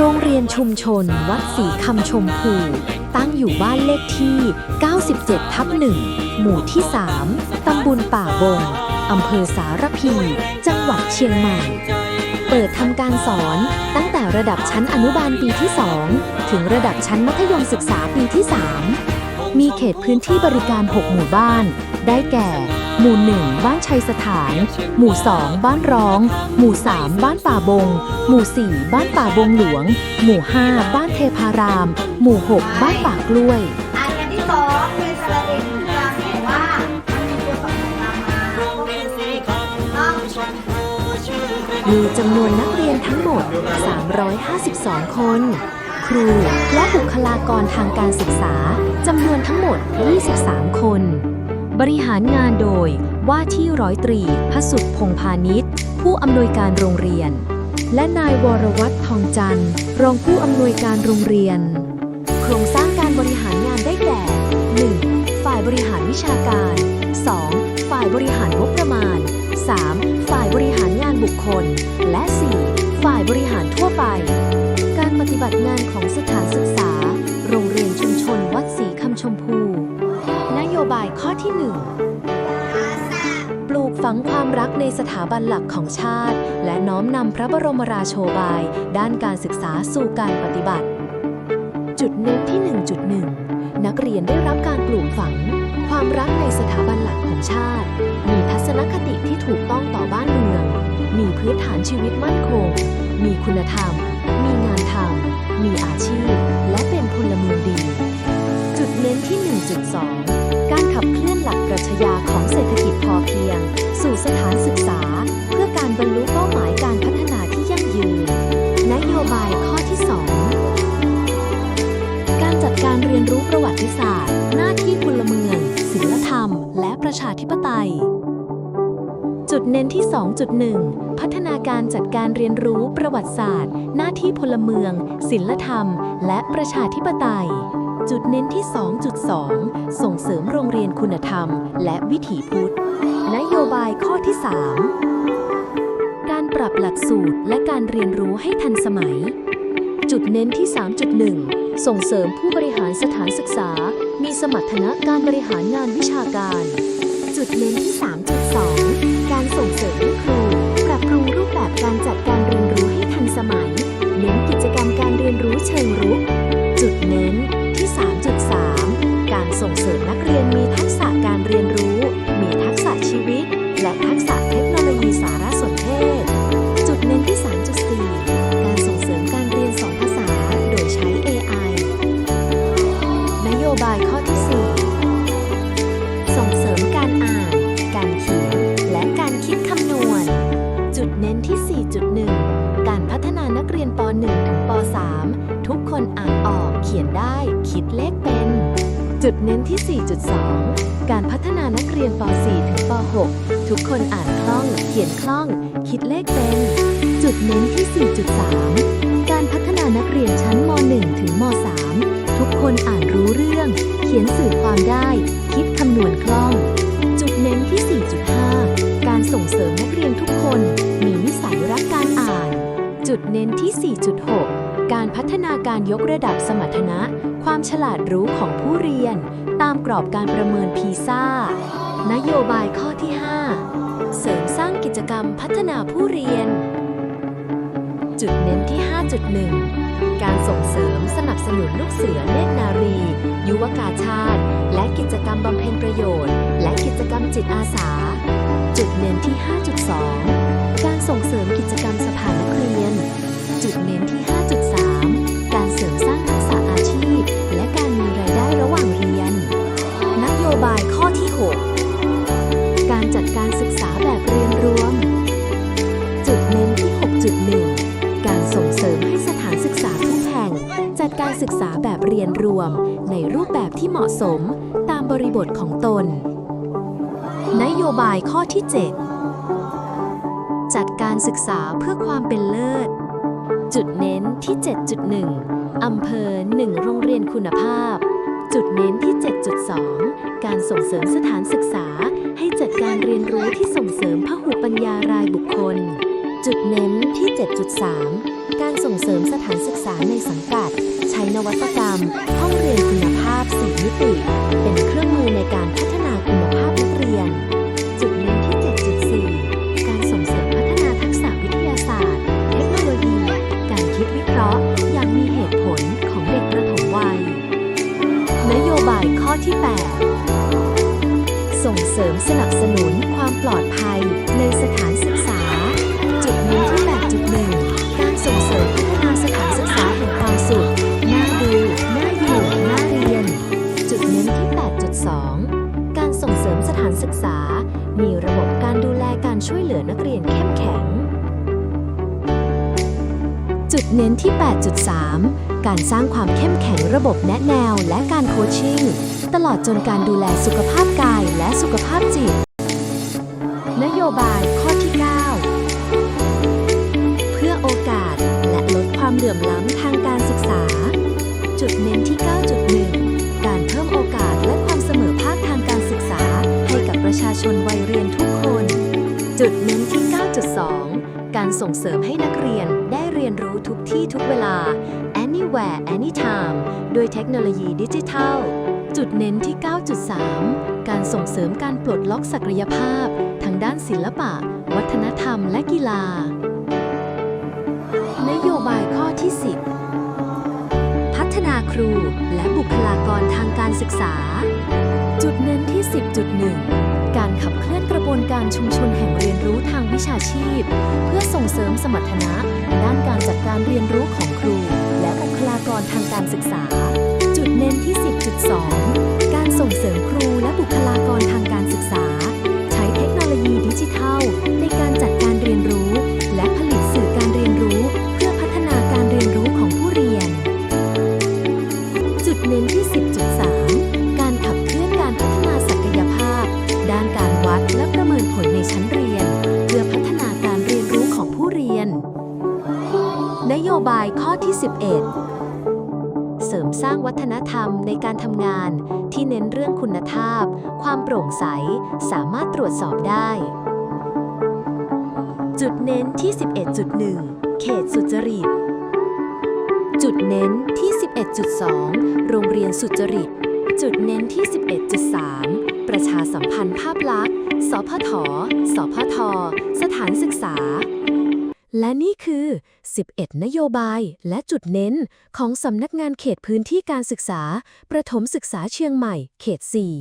โรงเรียนชุมชน วัดศรีคำชมพู ตั้งอยู่บ้านเลขที่ 97 ทับ 1 หมู่ที่ 3 ตำบลป่าบง อำเภอสารพี จังหวัดเชียงใหม่ เปิดทำการสอนตั้งแต่ระดับชั้นอนุบาลปีที่ 2 ถึงระดับชั้นมัธยมศึกษาปีที่ 3 มีเขตพื้นที่บริการ 6 หมู่บ้าน ได้แก่ หมู่ 1 บ้านชัยสถาน หมู่ 2 บ้านร้อง หมู่ 3 บ้านป่าบง หมู่ 4 บ้านป่าบงหลวง หมู่ 5 บ้านเทพาราม หมู่ 6 บ้านป่ากล้วย อันที่สองเป็นสระเด็นกลางแต่ว่ามันมีตัวสองตามมาก็คือต้องมีจำนวนนักเรียนทั้งหมด 352 คน ครูและบุคลากรทางการศึกษาจำนวนทั้งหมด 23 คน บริหารงานโดยว่าที่ร้อยตรีพสุทธพงพาณิชย์ผู้อำนวยการโรงเรียน และนายวรวัตรทองจันทร์ รองผู้อำนวยการโรงเรียน โครงสร้างการบริหารงานได้แก่ 1. ฝ่ายบริหารวิชาการ 2. ฝ่ายบริหารงบประมาณ 3. ฝ่ายบริหารงานบุคคล และ 4. ฝ่ายบริหารทั่วไป การปฏิบัติงานของสถานศึกษา โรงเรียนชุมชนวัดศรีคำชมพู บายข้อที่ 1 ปลูกฝังความรักในสถาบันหลักของชาติ และน้อมนำพระบรมราโชบาย ด้านการศึกษาสู่การปฏิบัติ จุดเน้นที่ 1.1 นักเรียนได้รับการปลูกฝัง ความรักในสถาบันหลักของชาติ มีทัศนคติที่ถูกต้องต่อบ้านเมือง มีพื้นฐานชีวิตมั่นคง มีคุณธรรม มีงานทำมีอาชีพ และเป็นพลเมืองดี จุดเน้นที่ 1.2 รัชญาของเศรษฐกิจพอเพียง สู่สถานศึกษา เพื่อการบรรลุเป้าหมายการพัฒนาที่ยั่งยืน นโยบายข้อที่ 2 การจัดการเรียนรู้ประวัติศาสตร์ หน้าที่พลเมืองศิลธรรม และประชาธิปไตย จุดเน้นที่ 2.1 พัฒนาการจัดการเรียนรู้ประวัติศาสตร์ หน้าที่พลเมืองศิลธรรม และประชาธิปไตย จุดเน้นที่ 2.2 ส่งเสริมโรงเรียนคุณธรรม และวิถีพุทธ นโยบายข้อที่ 3 การปรับหลักสูตรและการเรียนรู้ให้ทันสมัย จุดเน้นที่ 3.1 ส่งเสริมผู้บริหารสถานศึกษา มีสมรรถนะการบริหารงานวิชาการ จุดเน้นที่ 3.2 การส่งเสริมให้ครู ปรับปรุงรูปแบบการจัดการเรียนรู้ให้ทันสมัย เน้นกิจกรรมการเรียนรู้เชิงรุกจุดเน้น จุดเน้นที่ 4.2 การพัฒนานักเรียนป .4 ถึงป .6 ทุกคนอ่านคล่อง เขียนคล่อง คิดเลขเป็น จุดเน้นที่ 4.3 การพัฒนานักเรียนชั้นม .1 ถึงม .3 ทุกคนอ่านรู้เรื่อง เขียนสื่อความได้ คิดคำนวณคล่อง จุดเน้นที่ 4.5 การส่งเสริมนักเรียนทุกคน มีนิสัยรักการอ่าน จุดเน้นที่ 4.6 การพัฒนาการยกระดับสมรรถนะ ความฉลาดรู้ของผู้เรียน ตามกรอบการประเมินพีซ่านโยบายข้อที่ 5 เสริมสร้างกิจกรรมพัฒนาผู้เรียน จุดเน้นที่ 5.1 การส่งเสริมสนับสนุนลูกเสือเนตรนารี ยุวกาชาติ และกิจกรรมบำเพ็ญประโยชน์ และกิจกรรมจิตอาสา จุดเน้นที่ 5.2 การส่งเสริมกิจกรรม บายข้อที่ 6 การจัดการศึกษาแบบเรียนรวม จุดเน้นที่ 6.1 การส่งเสริมให้สถานศึกษาทุกแห่ง จัดการศึกษาแบบเรียนรวม ในรูปแบบที่เหมาะสมตามบริบทของตน นโยบายข้อที่ 7 จัดการศึกษาเพื่อความเป็นเลิศ จุดเน้นที่ 7.1อำเภอ 1 โรงเรียนคุณภาพ จุดเน้นที่ 7.2 การส่งเสริมสถานศึกษา ให้จัดการเรียนรู้ที่ส่งเสริมพหุปัญญารายบุคคล จุดเน้นที่ 7.3 การส่งเสริมสถานศึกษาในสังกัด ใช้นวัตกรรม ห้องเรียนคุณภาพ 4 มิติ เป็นเครื่องมือใน ส่งเสริมสนับสนุนความปลอดภัยในสถานศึกษา จุดเน้นที่ 8.1 การส่งเสริมพัฒนาสถานศึกษาแห่งความสุขน่าดูน่าอยู่น่าเรียน จุดเน้นที่ 8.2 การส่งเสริมสถานศึกษา มีระบบ เน้นที่ 8.3 การสร้างความเข้มแข็งระบบแนะแนวและการโคชชิ่ง ตลอดจนการดูแลสุขภาพกายและสุขภาพจิต นโยบายข้อที่ 9 เพื่อโอกาสและลดความเหลื่อมล้ำทางการศึกษา จุดเน้นที่ 9.1 การเพิ่มโอกาสและความเสมอภาคทางการศึกษา ให้กับประชาชนวัยเรียนทุกคน จุดเน้นที่ 9.2 การส่งเสริมให้นักเรียนได้ เรียนรู้ทุกที่ทุกเวลา anywhere anytime ด้วยเทคโนโลยีดิจิทัล จุดเน้นที่ 9.3 การส่งเสริมการปลดล็อกศักยภาพ ทางด้านศิลปะ วัฒนธรรมและกีฬา นโยบายข้อที่ 10 พัฒนาครูและบุคลากรทางการศึกษา จุดเน้นที่ 10.1 การขับ บวนการชุมชนแห่งเรียนรู้ทางวิชาชีพ เพื่อส่งเสริมสมรรถนะ ด้านการจัดการเรียนรู้ของครู และบุคลากรทางการศึกษา จุดเน้นที่ 10.2 การส่งเสริม 21 เสริมสร้างวัฒนธรรมในการทำงานที่เน้นเรื่องคุณภาพ ความโปร่งใส สามารถตรวจสอบได้ จุดเน้นที่ 11.1 เขตสุจริต จุดเน้นที่ 11.2 โรงเรียนสุจริต จุดเน้นที่ 11.3 ประชาสัมพันธ์ภาพลักษณ์ สพท สพท สถานศึกษา และนี่คือ 11 นโยบายและจุดเน้นของสำนักงานเขตพื้นที่การศึกษา ประถมศึกษาเชียงใหม่ เขต 4